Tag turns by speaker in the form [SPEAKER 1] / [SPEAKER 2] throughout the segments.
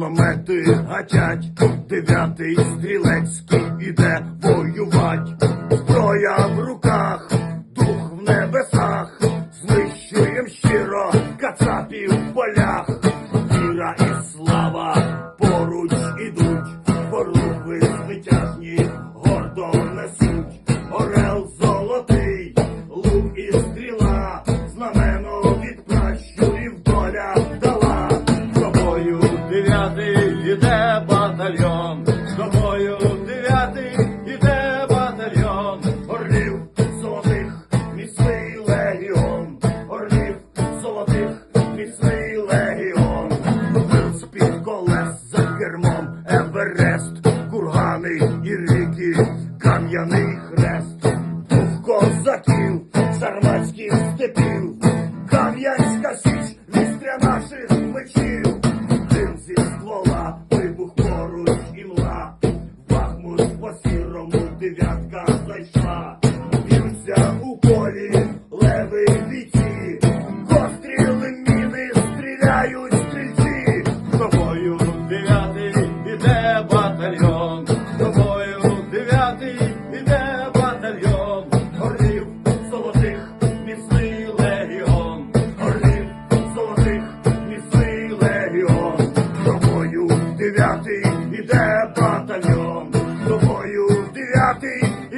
[SPEAKER 1] міномети гатять, дев'ятий стрілецький іде воювать. Зброя в руках, дух в небесах, знищуєм щиро кацапів в полях. Віра і слава поруч ідуть, порухи звитяжні гордо несуть. Кермом Еверест, кургани і ріки, кам'яний хрест, дух козаків, сарматських степів, кам'янська січ, вістря наших мечів, дим зі ствола, вибух поруч і мла, Бахмут по сірому дев'ятка зайшла, б'ються у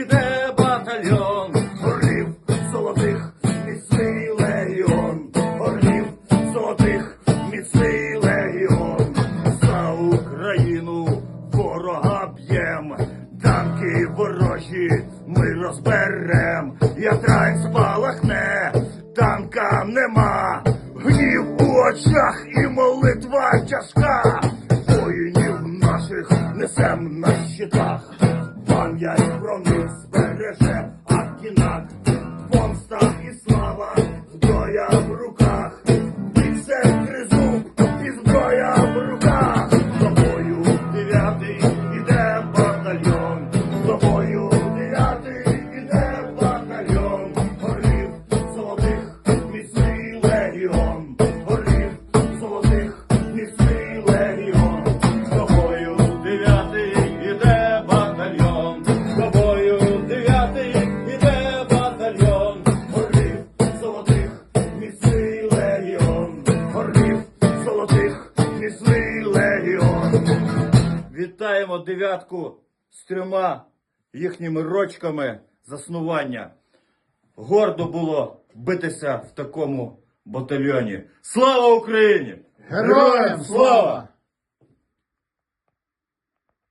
[SPEAKER 1] дев'ятий іде батальйон, орлів золотих міцний легіон, орлів золотих міцний легіон, за Україну ворога б'єм, танки ворожі ми розберем, ятрань спалахне, танка нема, гнів у очах і молитва тяжка, воїнів наших несем на щитах, пам'ять про них збереже Акінак, помста і слава, зброя в руках, міцний легіон. Вітаємо дев'ятку з трьома їхніми рочками заснування. Гордо було битися в такому батальйоні. Слава Україні!
[SPEAKER 2] Героям слава!